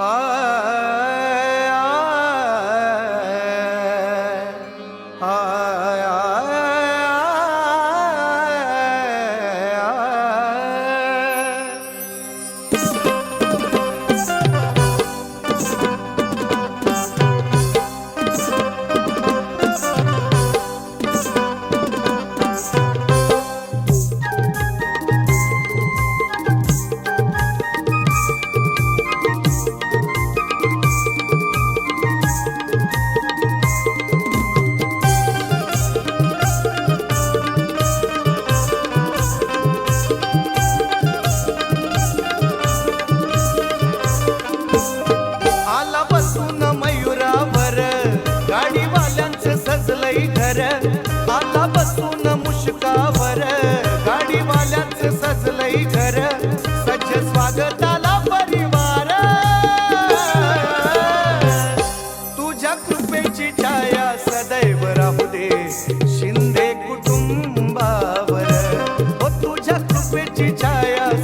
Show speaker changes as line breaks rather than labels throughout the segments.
आला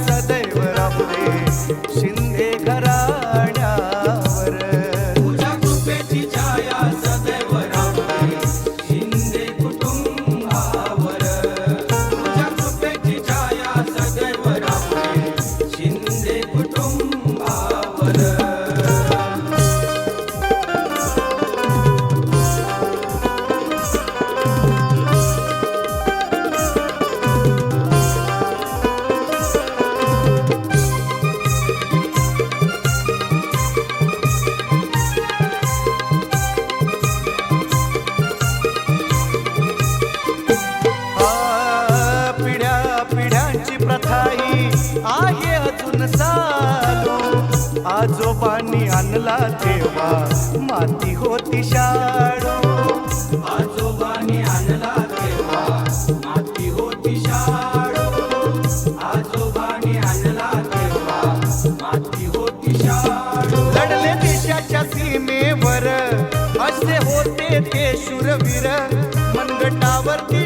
छाया तेव्हा माती होती शाडू.
आजोबांनी आणला तेव्हा माती होती शाडू. आजोबांनी आणला तेव्हा माती होती शाडू.
लढले देशाच्या सीमेवर असे होते ते शूरवीर. मनगटावरती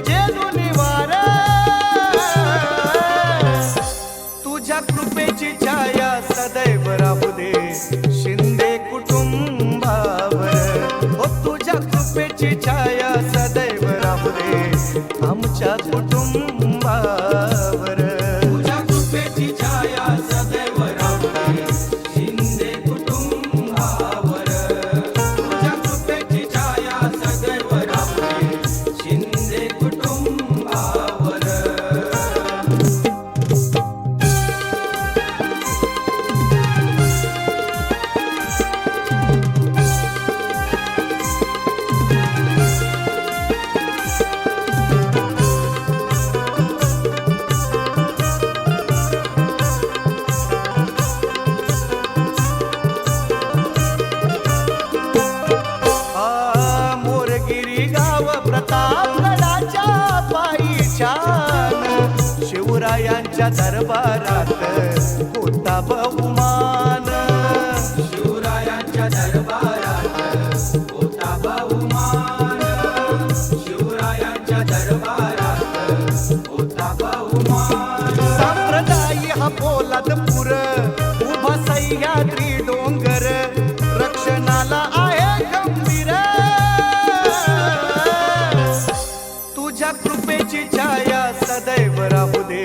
कृपेची छाया सदैव राहू दे. आमच्या कुटुंबा शिवरायांच्या दरबारात होता बहुमान.
शिवरायांच्या दरबारात होता बहुमान. शिवरायांच्या दरबारात होता बहुमान.
संप्रदाय हा पोलादपूर उभा सह्याद्री डोंगर रक्षणाला आहे गंभीर. तुझ्या कृपेची छाया सदैव राहू दे.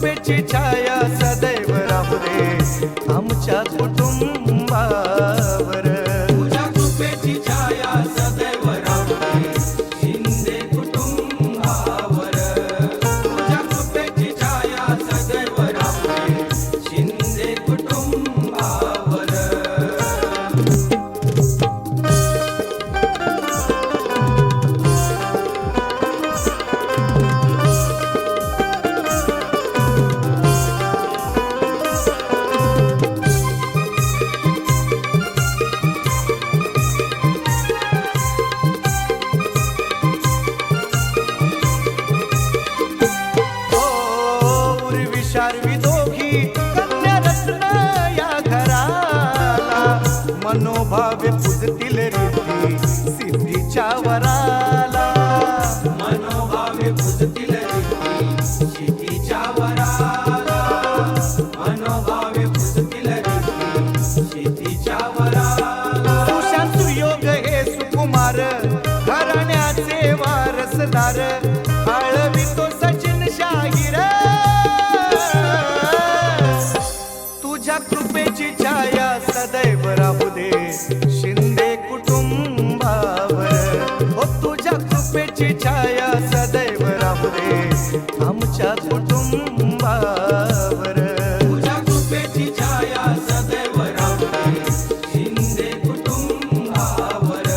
कृपेची छाया सदैव राहू दे. आमच्या
वरा कृपेची छाया सदैव राहू दे
आमच्या कुटुंबावर.
तुझ्या कृपेची छाया सदैव राहू दे शिंदे कुटुंबावर.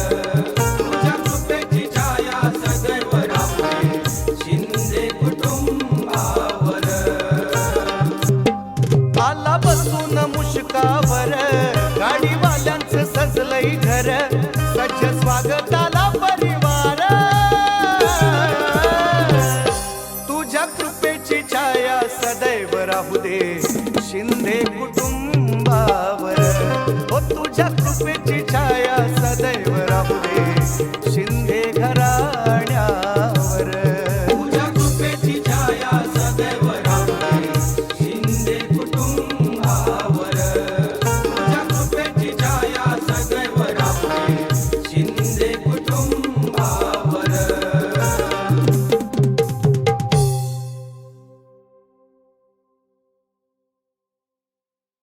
तुझ्या कृपेची छाया सदैव राहू दे शिंदे कुटुंबावर.
आला बसून मुशकावर गाडीवाल्यांचं सजलंय घर. Podcast.